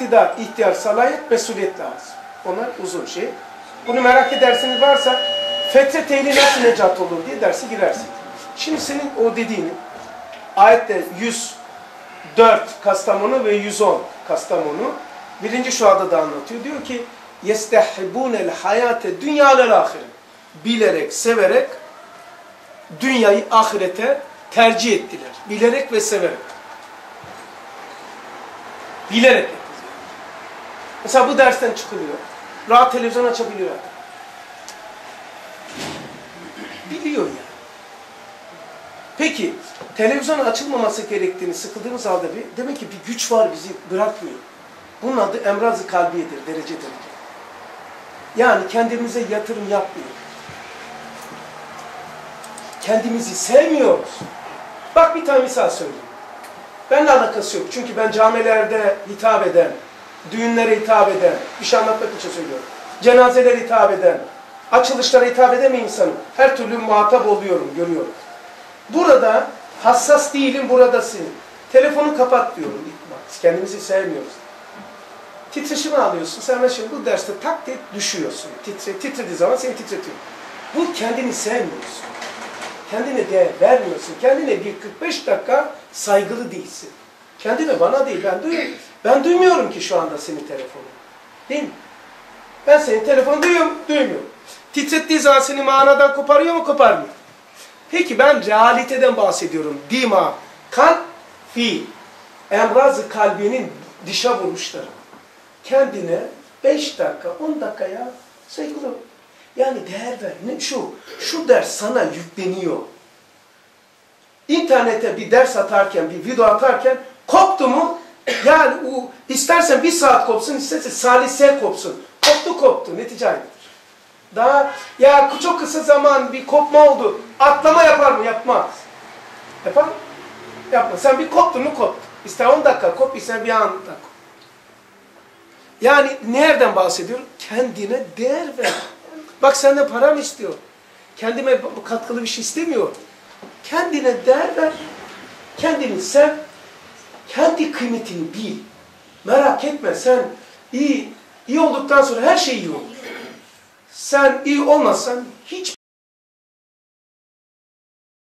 iktidar, ihtiyar, salayet, mesuliyet lazım. Onlar uzun şey. Bunu merak edersiniz varsa fetret ehli nasıl necat olur diye dersi girersin. Şimdi senin o dediğini ayette 104 Kastamonu ve 110 Kastamonu birinci şuada da anlatıyor. Diyor ki yestehibunel hayate dünyalel ahiret. Bilerek, severek dünyayı ahirete tercih ettiler. Bilerek ve severek. Bilerek. Mesela bu dersten çıkılıyor. Rahat televizyon açabiliyor artık. Biliyor yani. Peki, televizyon açılmaması gerektiğini sıkıldığımız halde bir, demek ki bir güç var bizi bırakmıyor. Bunun adı emraz-ı kalbiyedir, derece derece. Yani kendimize yatırım yapmıyoruz. Kendimizi sevmiyoruz. Bak bir tane misal söyleyeyim. Benimle alakası yok. Çünkü ben camilerde hitap eden, düğünlere hitap eden, bir anlatmak için söylüyorum. Cenazelere hitap eden, açılışlara hitap eden bir insanım. Her türlü muhatap oluyorum, görüyorum. Burada hassas değilim, buradasın. Telefonu kapat diyorum. Bak, kendimizi sevmiyoruz. Titreşimi alıyorsun. Sen mesela bu derste tak diye düşüyorsun. Titre, titrediği zaman seni titretiyor. Bu kendini sevmiyorsun. Kendine değer vermiyorsun. Kendine bir 45 dakika saygılı değilsin. Kendine bana değil. Ben duyuyorum. Ben duymuyorum ki şu anda senin telefonunu. Değil mi? Ben senin telefonu duyuyorum, duymuyorum. Titrettiği zaman seni manadan koparıyor mu, koparmıyor. Peki ben realiteden bahsediyorum. Dima, kalp, fi. Emraz-ı kalbinin dışa vurmuşları. Kendine 5 dakika, 10 dakikaya saygılı. Yani değer ver. Ne şu? Şu ders sana yükleniyor. İnternete bir ders atarken, bir video atarken koptu mu? Yani o, istersen bir saat kopsun, istersen salise kopsun. Koptu koptu, netice aynıdır. Daha ya çok kısa zaman bir kopma oldu. Atlama yapar mı? Yapmaz. Yapar mı? Yapmaz. Sen bir koptun mu koptu. İster 10 dakika kop, ister bir anda kop. Yani nereden bahsediyorum? Kendine değer ver. Bak senden para mı istiyor? Kendime katkılı bir şey istemiyor. Kendine değer ver. Kendini sev. Kendi kıymetini bil. Merak etme sen iyi iyi olduktan sonra her şey iyi olur. Sen iyi olmazsan hiç